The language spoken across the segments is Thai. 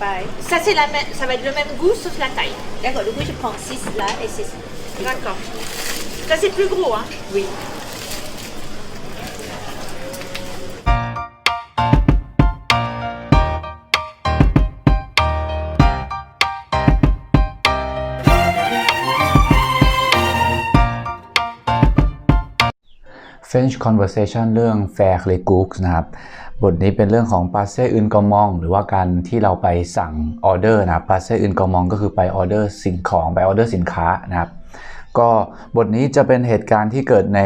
pareil. Ça, c'est la même, ça va être le même goût sauf la taille. D'accord, du coup, je prends 6 là et 6. D'accord. Ça, c'est plus gros, hein Oui. เฟรนช์ conversation เรื่อง fair l e g o o k s นะครับ บทนี้เป็นเรื่องของ p a s s e un command หรือว่าการที่เราไปสั่งออเดอร์นะครับ p a s s e un command ก็คือไปออเดอร์สิ่งของไปออเดอร์สินค้านะครับ ก็บทนี้จะเป็นเหตุการณ์ที่เกิดใน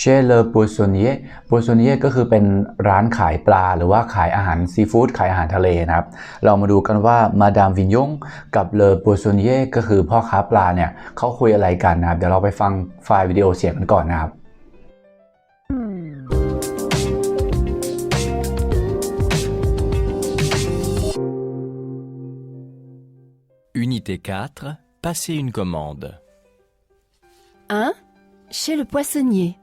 chez le poissonnier poissonnier ก็คือเป็นร้านขายปลา หรือว่าขายอาหารซีฟู้ดขายอาหารทะเลนะครับ เรามาดูกันว่ามาดามวินยงกับเลอ poissonnier ก็คือพ่อค้าปลาเนี่ยเขาคุยอะไรกันนะครับ เดี๋ยวเราไปฟังไฟล์วิดีโอเสียงกันก่อนนะครับ Unité 4, passer une commande. 1. Chez le poissonnier.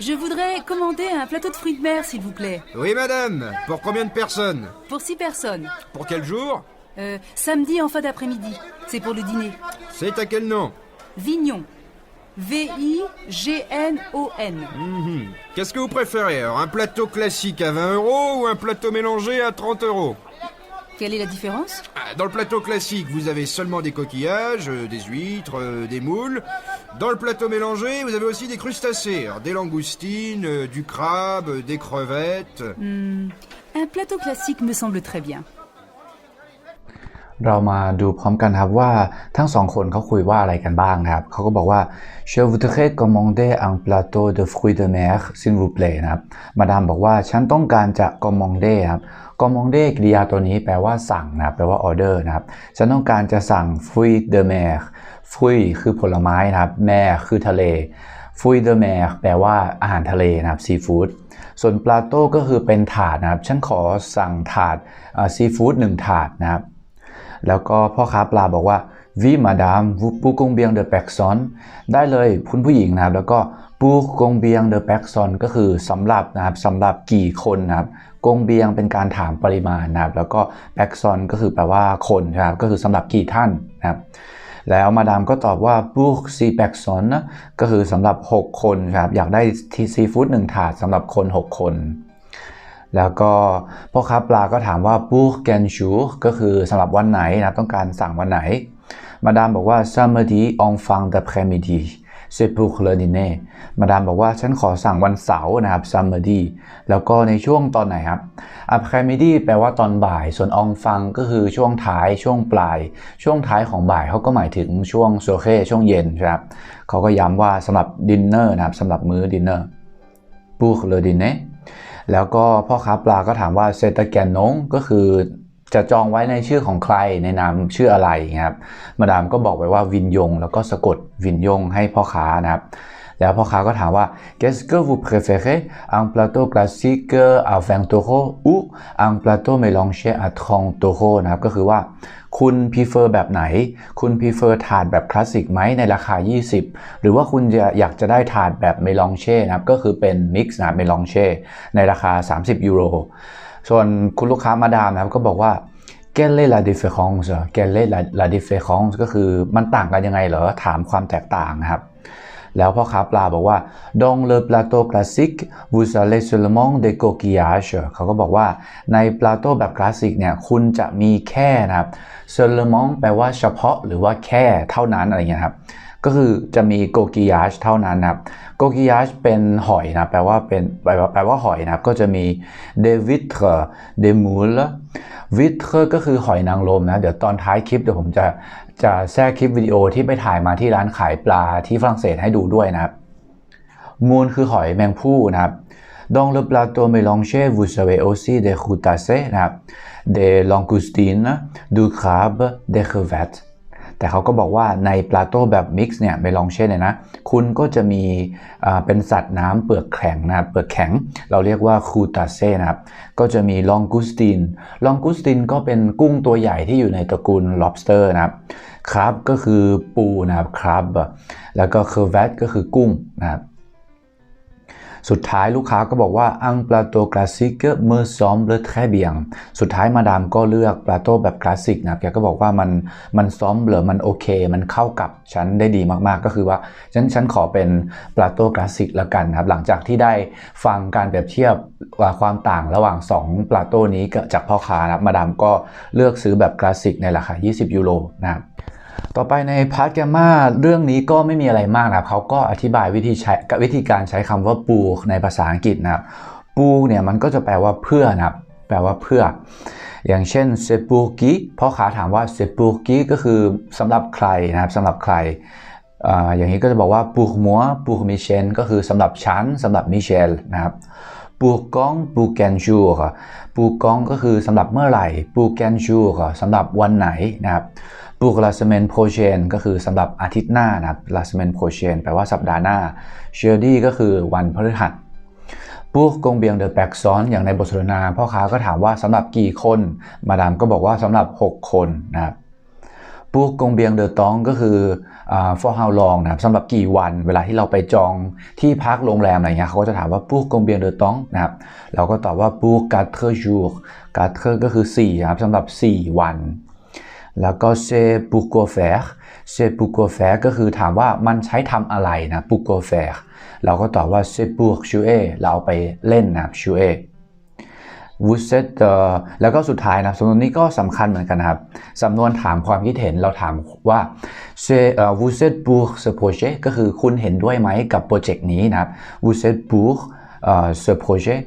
Je voudrais commander un plateau de fruits de mer, s'il vous plaît. Oui, madame. Pour combien de personnes? Pour six personnes. Pour quel jour? Euh, samedi en fin d'après-midi. C'est pour le dîner. C'est à quel nom? Vignon. V-I-G-N-O-N. Mhm. Qu'est-ce que vous préférez alors? Un plateau classique à 20 euros ou un plateau mélangé à 30 euros? Quelle est la différence Ah, Dans le plateau classique, vous avez seulement des coquillages, euh, des huîtres, euh, des moules. Dans le plateau mélangé, vous avez aussi des crustacés, alors des langoustines, euh, du crabe, des crevettes. Hmm, Un plateau classique me semble très bien. เรามาดูพร้อมกันครับว่าทั้งสองคนเขาคุยว่าอะไรกันบ้างนะครับเขาก็บอกว่า je voudrais commander un plateau de fruits de mer s'il vous plaît นะครับมาดามบอกว่าฉันต้องการจะ commander ครับ commander กริยาตัวนี้แปลว่าสั่งนะครับแปลว่า order นะครับ ฉันต้องการจะสั่ง fruits de mer fruits คือผลไม้นะครับ mer คือทะเล fruits de mer แปลว่าอาหารทะเลนะครับซีฟู้ดส่วน plateau ก็คือเป็นถาดนะครับ ฉันขอสั่งถาดซีฟู้ดหนึ่งถาดนะครับ แล้วก็พ่อค้าปลาบอกว่า oui madame vous pour combien de personnes ได้เลยคุณผู้หญิงนะครับ แล้วก็ pour combien de personnes ก็คือสำหรับนะครับสำหรับกี่คนนะครับกงเบียงเป็นการถามปริมาณนะครับ แล้วก็ person ก็คือแปลว่าคนนะครับก็คือสำหรับกี่ท่านนะครับแล้วมาดามก็ตอบว่า pour six personnes นะก็คือสำหรับ 6 คนครับอยากได้ทีซีฟู้ดหนึ่งถาดสำหรับคน 6 คน แล้วก็พ่อค้าปลาก็ถามว่า pour quel jour ก็คือสำหรับวันไหนนะต้องการสั่งวันไหน มาดามบอกว่า samedi en fin d'après-midi c'est pour le dîner มาดามบอกว่าฉันขอสั่งวันเสาร์นะครับ samedi แล้วก็ในช่วงตอนไหนครับ après-midi แปลว่าตอนบ่าย ส่วน en fin ก็คือช่วงท้ายช่วงปลาย ช่วงท้ายของบ่ายเขาก็หมายถึงช่วงโซเคช่วงเย็นนะครับเขาก็ย้ำว่าสำหรับดินเนอร์นะครับสำหรับมื้อดินเนอร์ pour le dîner แล้วก็พ่อค้าปลาก็ถามว่าเซตแกนนงก็คือจะจองไว้ในชื่อของใครในนามชื่ออะไรครับ มาดามก็บอกไว้ว่าวินยง แล้วก็สะกดวินยงให้พ่อค้านะครับ แล้วพ่อค้าก็ถามว่า qu'est-ce que vous préférez un plateau classique à 20 euros ou un plateau mélangé à 30 euros นะครับก็คือว่าคุณ prefer แบบไหน คุณ prefer ถาดแบบคลาสสิกไหมในราคา 20 หรือว่าคุณจะอยากจะได้ถาดแบบเมลองเช่นะครับ ก็คือเป็น mix นะเมลองเช่ในราคา 30 ยูโร ส่วนคุณลูกค้ามาดามนะครับก็บอกว่า quelle est la différence quelle est la, la différence ก็คือมันต่างกันยังไงเหรอ ถามความแตกต่างครับ แล้วพ่อค้าปลาบอกว่า dans le plateau classique vous allez seulement des coquillages เขาก็บอกว่าใน plateau แบบคลาสสิกเนี่ยคุณจะมีแค่นะครับ seulement แปลว่าเฉพาะหรือว่าแค่เท่านั้นอะไรเงี้ยครับก็คือจะมีโกกิยาชเท่านั้นนะครับโกกิยาชเป็นหอยนะแปลว่าเป็นแปลว่าแปลว่าหอยนะครับก็จะมีเดวิทรเดมูลวิทรก็คือหอยนางรมนะ เดี๋ยวตอนท้ายคลิปเดี๋ยวผมจะ จะแทรกคลิปวิดีโอที่ไปถ่ายมาที่ร้านขายปลาที่ฝรั่งเศสให้ดูด้วยนะครับ มูลคือหอยแมงผู้นะครับ Dans le plateau mélangé vous avez aussi des crustacés นะครับ des langoustines du crabe des crevettes แต่เขาก็บอกว่าในปลาโต้แบบมิกซ์เนี่ยเมลองเช่เนี่ยนะ คุณก็จะมีเป็นสัตว์น้ำเปลือกแข็งนะเปลือกแข็ง เราเรียกว่าคูตาเซ่นะครับ ก็จะมีลองกุสตินลองกุสตินก็เป็นกุ้งตัวใหญ่ที่อยู่ในตระกูล lobster นะครับ ครับก็คือปูนะครับครับแล้วก็เคอร์เวตก็คือกุ้งนะครับ สุดท้ายลูกค้าก็บอกว่า un plateau classique me semble très bien สุดท้ายมาดามก็เลือกปลาโตแบบคลาสสิกนะแกก็บอกว่ามันมันซ้อมเหลือมันโอเค มันเข้ากับฉันได้ดีมากๆ ก็คือว่าฉันฉันขอเป็นปลาโตคลาสสิกละกันครับ หลังจากที่ได้ฟังการเปรียบเทียบว่าความต่างระหว่าง 2 ปลาโตนี้กับจากพ่อค้านะมาดามก็เลือกซื้อแบบคลาสสิกในราคา 20 ยูโรนะครับ ต่อไปในพาร์ทแกมมาเรื่องนี้ก็ไม่มีอะไรมากนะครับเขาก็อธิบายวิธีใช้วิธีการใช้คำว่าปูในภาษาอังกฤษนะครับปูเนี่ยมันก็จะแปลว่าเพื่อนะครับ แปลว่าเพื่อ อย่างเช่นเซปูกิพ่อค้าถามว่าเซปูกิก็คือสำหรับใครนะครับสำหรับใครออย่างนี้ก็จะบอกว่าปูมัวปูมิเชนก็คือสำหรับฉันสำหรับมิเชลนะครับปูกองปูแกนจูปูกองก็คือสำหรับเมื่อไหร่ปูแกนจูสำหรับวันไหนนะครับ ปูกลาสเมนโพเชนก็คือสำหรับอาทิตย์หน้านะครับลาสเมนโพเชนแปลว่าสัปดาห์หน้าเชอร์ดี้ก็คือวันพฤหัสปูกงเบียงเดอะแบกซ้อนอย่างในบทสนทนาพ่อค้าก็ถามว่าสำหรับกี่คน มาดามก็บอกว่าสำหรับ 6 คนนะครับปูกงเบียงเดอะตองก็คืออ่า for how long นะครับสำหรับกี่วันเวลาที่เราไปจองที่พักโรงแรมอะไรเงี้ยเขาก็จะถามว่าปูกงเบียงเดอะตองนะครับเราก็ตอบว่าปูกัตเทอร์จูกัตเทอร์ก็คือ4นะครับสำหรับ 4 วัน แล้วก็ c'est pourquoi faire c'est pourquoi faire ก็คือถามว่ามันใช้ทำอะไรนะ pourquoi faire เราก็ตอบว่า c'est pour jouer เราเอาไปเล่นนะ jouer vous êtes เอ่อแล้วก็สุดท้ายนะสำนวนนี้ก็สำคัญเหมือนกันนะครับสำนวนถามความคิดเห็นเราถามว่า c'est เอ่อ vous êtes pour ce projet ก็คือคุณเห็นด้วยไหมกับโปรเจกต์นี้นะครับ vous êtes pour เอ่อ ce projet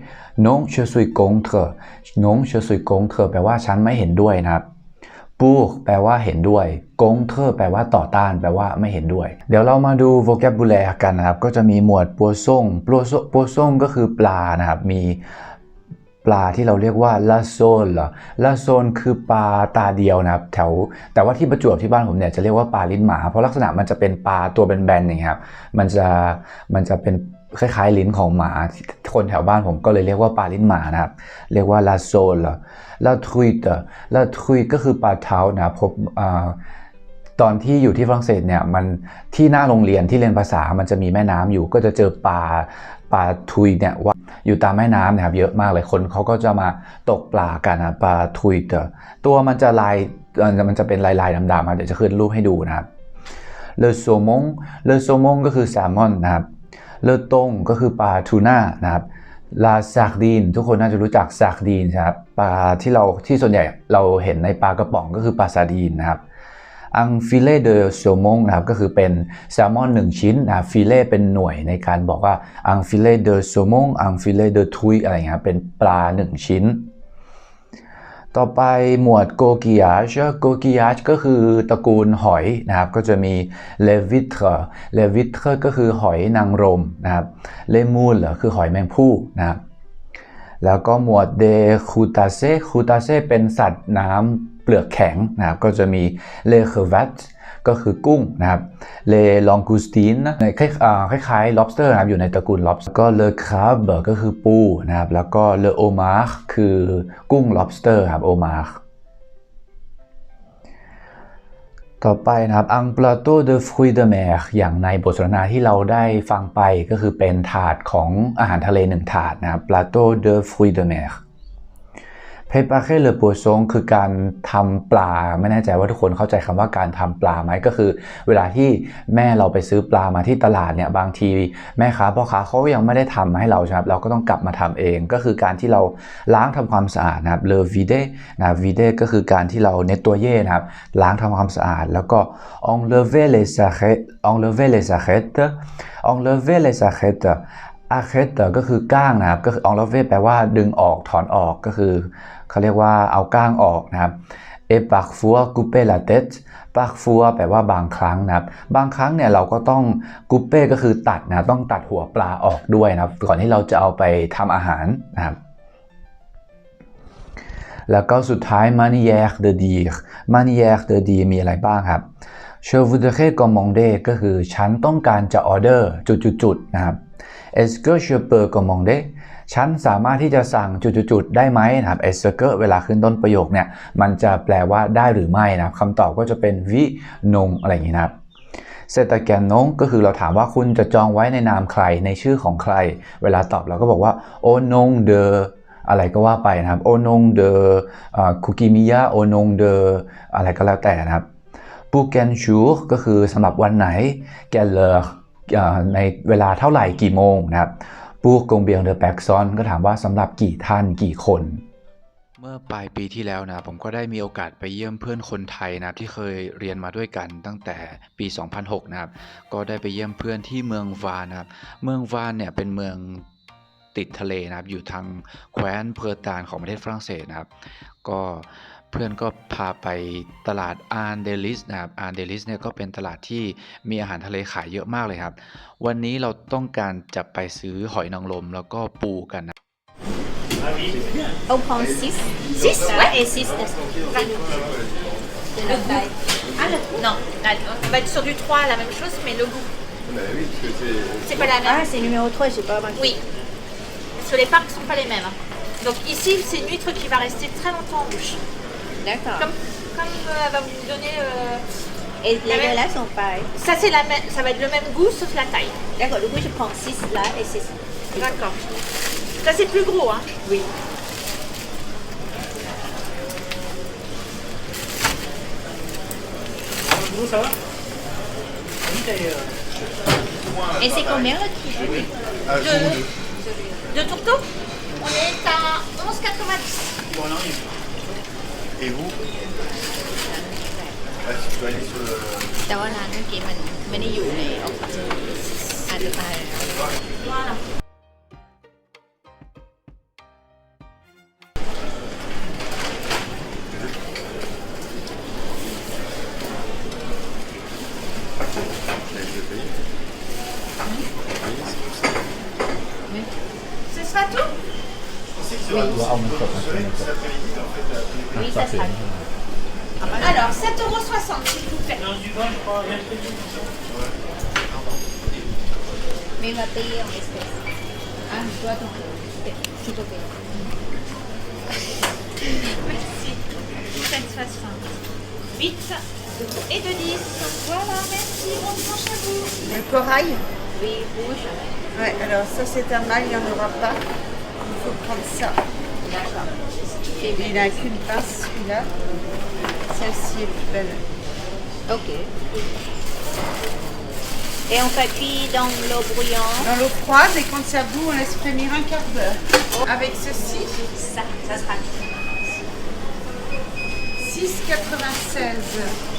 non je suis contre non je suis contre แปลว่าฉันไม่เห็นด้วยนะครับ ปูแปลว่าเห็นด้วยกงเทอแปลว่าต่อต้านแปลว่าไม่เห็นด้วย เดี๋ยวเรามาดู vocabulary กันนะครับ ก็จะมีหมวดปัวซ่งปัวซ่งปัวซ่งก็คือปลานะครับ มีปลาที่เราเรียกว่าลาโซนเหรอลาโซนคือปลาตาเดียวนะครับแถวแต่ว่าที่ประจวบที่บ้านผมเนี่ยจะเรียกว่าปลาลิ้นหมา เพราะลักษณะมันจะเป็นปลาตัวแบนๆอย่างเงี้ยครับมันจะมันจะเป็น คล้ายๆลิ้นของหมา คนแถวบ้านผมก็เลยเรียกว่าปลาลิ้นหมานะครับ เรียกว่าลาโซนเหรอลาทุยเตอร์ลาทุยก็คือปลาเท้านะครับตอนที่อยู่ที่ฝรั่งเศสเนี่ยมันที่หน้าโรงเรียนที่เรียนภาษามันจะมีแม่น้ำอยู่ ก็จะเจอปลาปลาทุยเนี่ยว่าอยู่ตามแม่น้ำนะครับเยอะมากเลยคนเขาก็จะมาตกปลากันนะปลาทุยเตอร์ตัวมันจะลายมันจะเป็นลายลายดำๆครับเดี๋ยวจะขึ้นรูปให้ดูนะครับเลโซมงเลโซมงก็คือแซลมอนนะครับ เลอตงก็คือปลาทูน่านะครับลาซากดีนทุกคนน่าจะรู้จักซากดีนครับปลาที่เราที่ส่วนใหญ่เราเห็นในปลากระป๋องก็คือปลาซาดีนนะครับอังฟิเลเดอแซลมอนนะครับก็คือเป็นแซลมอนหนึ่งชิ้นนะฟิเลเป็นหน่วยในการบอกว่าอังฟิเลเดอแซลมอนอังฟิเลเดอทุยอะไรเงี้ยครับเป็นปลาหนึ่งชิ้น ต่อไปหมวดโกกิยาชโกกิยาชก็คือตระกูลหอยนะครับ ก็จะมีเลวิทร์เลวิทร์ก็คือหอยนางรมนะครับ เลมูลคือหอยแมงผู้นะครับ แล้วก็หมวดเดคูตาเซคูตาเซเป็นสัตว์น้ำเปลือกแข็งนะครับ ก็จะมีเลเคเวัต ก็คือกุ้งนะครับเลลองกูสตินคล้ายคล้ายๆ lobster นะครับอยู่ในตระกูล lobster ก็เลคาร์บก็คือปูนะครับแล้วก็เลโอมาร์คือกุ้ง lobster ครับโอมาร์ต่อไปนะครับ un plateau de fruits de mer อย่างในบทสนทนาที่เราได้ฟังไปก็คือเป็นถาดของอาหารทะเลหนึ่งถาดนะครับ plateau de fruits de mer préparer le poisson คือการทำปลาไม่แน่ใจว่าทุกคนเข้าใจคำว่าการทำปลาไหมก็คือ เวลาที่แม่เราไปซื้อปลามาที่ตลาดเนี่ยบางทีแม่ค้าพ่อค้าเขายังไม่ได้ทำมาให้เราใช่ไหมเราก็ต้องกลับมาทำเอง ก็คือการที่เราล้างทำความสะอาดนะครับ le vide นะ vide ก็คือการที่เรา nettoyer นะครับล้างทำความสะอาด แล้วก็ enlever les sachets enlever les sachets enlever les sachets อาเคต อาเคสก็คือก้างนะครับ ก็คือ enlever แปลว่าดึงออกถอนออกก็คือเขาเรียกว่าเอาก้างออกนะครับ et parfois couper la tête parfois แปลว่าบางครั้งนะครับ บางครั้งเนี่ยเราก็ต้อง couper ก็คือตัดนะต้องตัดหัวปลาออกด้วยนะครับ ก่อนที่เราจะเอาไปทำอาหารนะครับ แล้วก็สุดท้าย manière de dire manière de dire มีอะไรบ้างครับ je voudrais commander ก็คือฉันต้องการจะออเดอร์จุดๆนะครับ est-ce que je peux commander ฉันสามารถที่จะสั่งจุดๆได้ไหมนะครับ est-ce que เวลาขึ้นต้นประโยคเนี่ยมันจะแปลว่าได้หรือไม่นะครับคำตอบก็จะเป็น oui non อะไรอย่างนี้นะครับเซตแกนนงก็คือเราถามว่าคุณจะจองไว้ในนามใครในชื่อของใคร เวลาตอบเราก็บอกว่าโอนงเดออะไรก็ว่าไปนะครับโอนงเดอคุกิมิยะโอนงเดออะไรก็แล้วแต่นะครับปูแกนชูก็คือสำหรับวันไหนแกเลอ ในเวลาเท่าไหร่กี่โมงนะครับปูกงเบียงเดอแบกซอนก็ถามว่าสำหรับกี่ท่านกี่คน เมื่อปลายปีที่แล้วนะผมก็ได้มีโอกาสไปเยี่ยมเพื่อนคนไทยนะครับที่เคยเรียนมาด้วยกันตั้งแต่ปี 2006 นะครับ ก็ได้ไปเยี่ยมเพื่อนที่เมืองวานนะครับ เมืองวานเนี่ยเป็นเมืองติดทะเลนะครับอยู่ทางแคว้นเพอร์ตานของประเทศฝรั่งเศสนะครับ ก็ เพื่อนก็พาไปตลาดอาร์เดลิสนะครับอาร์เดลิสเนี่ยก็เป็นตลาดที่มีอาหารทะเลขายเยอะมากเลยครับ วันนี้เราต้องการจะไปซื้อหอยนางรมแล้วก็ปูกันนะ On prend 6. 6, Là ouais. et 6 de la taille. Ah, le goût Non, là, on va être sur du 3, la même chose, mais le goût. C'est pas la même. Ah, c'est numéro 3, j'ai pas remarqué. Oui. Parce que les parcs sont pas les mêmes. Donc ici, c'est une huître qui va rester très longtemps en bouche. D'accord. Comme, comme euh, elle va vous donner. euh, Et les la même- deux là sont pareils. Ça, c'est la même, ça va être le même goût sauf la taille. D'accord, du coup, je prends 6 là et 6. D'accord. Ça, c'est plus gros. Hein. Oui. Et c'est combien le kilo? De, de tourteau On est à 11,90. Et vous Ah, si tu dois aller sur le... แต่ว่าร้านเมื่อกี้มันไม่ได้อยู่ในออฟฟิอาจจะตาย Voilà. Sera. Alors, 7,60€ s'il vous plaît. Mais il va payer en espèces. Ah, je dois donc. S'il te plaît. Merci. 7,60. 8 et de 10. Voilà, merci. Bon dimanche à vous. Le corail Oui, rouge. Ouais, alors ça c'est un mâle, il n'y en aura pas. Il faut prendre ça. D'accord. Il n'a qu'une pince celui-là. Celle-ci est plus belle. Ok. Et on fait cuire dans l'eau bouillante. Dans l'eau froide et quand ça bout, on laisse frémir un quart d'heure. Avec ceci, Ça, ça sera. 6,96.